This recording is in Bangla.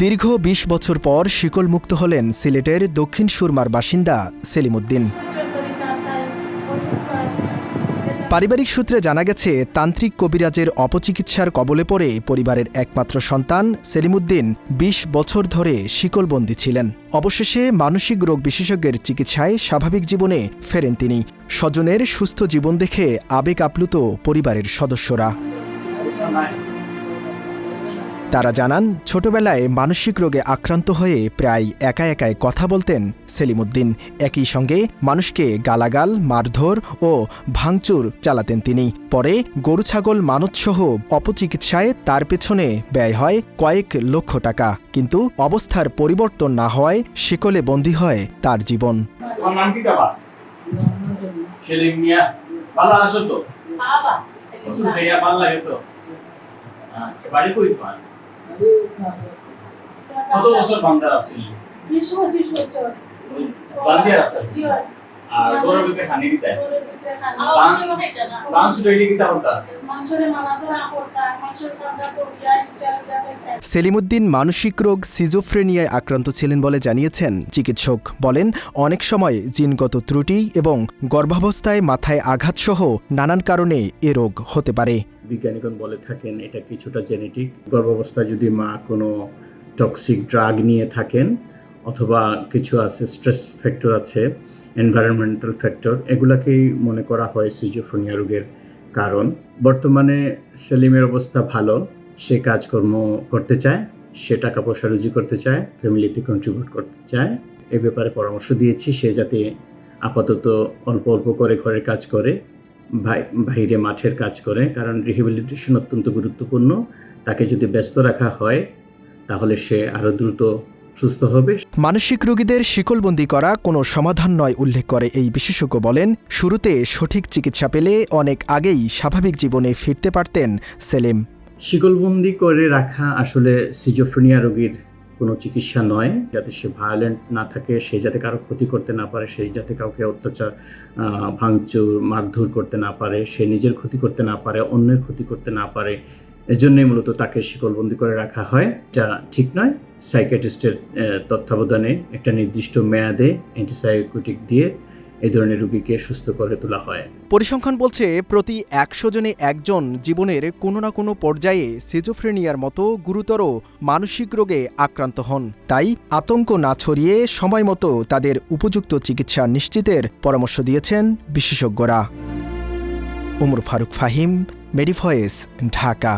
দীর্ঘ ২০ বছর পর শিকলমুক্ত হলেন সিলেটের দক্ষিণ সুরমার বাসিন্দা সেলিমুদ্দিন। পারিবারিক সূত্রে জানা গেছে, তান্ত্রিক কবিরাজের অপচিকিৎসার কবলে পড়ে পরিবারের একমাত্র সন্তান সেলিমুদ্দিন ২০ বছর ধরে শিকলবন্দি ছিলেন। অবশেষে মানসিক রোগ বিশেষজ্ঞের চিকিৎসায় স্বাভাবিক জীবনে ফেরেন তিনি। স্বজনের সুস্থ জীবন দেখে আবেগ আপ্লুত পরিবারের সদস্যরা। তারা জানান ছোটবেলায় মানসিক রোগে আক্রান্ত হয়ে প্রায় একা একাই কথা বলতেন সেলিমুদ্দিন। একই সঙ্গে মানুষকে গালাগাল মারধর ও ভাঙচুর চালাতেন তিনি। পরে গরু ছাগল মানতসহ অপচিকিৎসায় তার পেছনে ব্যয় হয় কয়েক লক্ষ টাকা। কিন্তু অবস্থার পরিবর্তন না হওয়ায় শিকলে বন্দী হয় তার জীবন। আচ্ছা বাড়ি কই তোমার? কত বছর বান্দার আসছিল বিশ পঁচিশ বছর বান্দিয়া রাখতে আর গরুর ভিতরে খানি দিতে সেলিমুদ্দিন মানসিক রোগ সিজোফ্রেনিয়ায় আক্রান্ত ছিলেন বলে জানিয়েছেন। চিকিৎসক বলেন অনেক সময় জিনগত ত্রুটি এবং গর্ভাবস্থায় মাথায় আঘাতসহ নানান কারণে এ রোগ হতে পারে। বিজ্ঞানীগণ বলে থাকেন এটা কিছুটা জেনেটিক। গর্ভাবস্থায় যদি মা কোনো টক্সিক ড্রাগ নিয়ে থাকেন অথবা কিছু আছে স্ট্রেস ফ্যাক্টর আছে এনভায়রনমেন্টাল ফ্যাক্টর এগুলাকেই মনে করা হয় সিজোফ্রেনিয়া রোগের কারণ। বর্তমানে সেলিমের অবস্থা ভালো, সে কাজকর্ম করতে চায়, সে টাকা পয়সা রুজি করতে চায় ফ্যামিলিতে কন্ট্রিবিউট করতে চায়। এ ব্যাপারে পরামর্শ দিয়েছি, সে যাতে আপাতত অল্প অল্প করে ঘরের কাজ করে বাইরে মাঠের কাজ করে, কারণ রিহেবিলিটেশন অত্যন্ত গুরুত্বপূর্ণ। তাকে যদি ব্যস্ত রাখা হয়, তাহলে সে আরও দ্রুত সুস্থ হবে। মানসিক রোগীদের শিকলবন্দি করা কোনো সমাধান নয় উল্লেখ করে এই বিশেষজ্ঞ বলেন শুরুতে সঠিক চিকিৎসা পেলে অনেক আগেই স্বাভাবিক জীবনে ফিরতে পারতেন সেলিম। শিকলবন্দি করে রাখা আসলে সিজোফ্রেনিয়া রোগীর কোনো চিকিৎসা নয়। যাতে সে ভায়োলেন্ট না থাকে সে যাতে কারও ক্ষতি করতে না পারে সেই যাতে কাউকে অত্যাচার ভাঙচুর মারধর করতে না পারে সে নিজের ক্ষতি করতে না পারে অন্যের ক্ষতি করতে না পারে এজন্যই মূলত তাকে শিকলবন্দি করে রাখা হয় এটা ঠিক নয়। সাইকিয়াট্রিস্টের তত্ত্বাবধানে একটা নির্দিষ্ট মেয়াদে অ্যান্টিসাইকোটিক দিয়ে এই ধরনের রোগীকে সুস্থ করে তোলা হয়। পরিসংখ্যান বলছে, প্রতি একশো জনে একজন জীবনের কোনো না কোনো পর্যায়ে সিজোফ্রেনিয়ার মতো গুরুতর মানসিক রোগে আক্রান্ত হন। তাই আতঙ্ক না ছড়িয়ে সময় মতো তাদের উপযুক্ত চিকিৎসা নিশ্চিতের পরামর্শ দিয়েছেন বিশেষজ্ঞরা। উমর ফারুক ফাহিম মেডিভয়েস ঢাকা।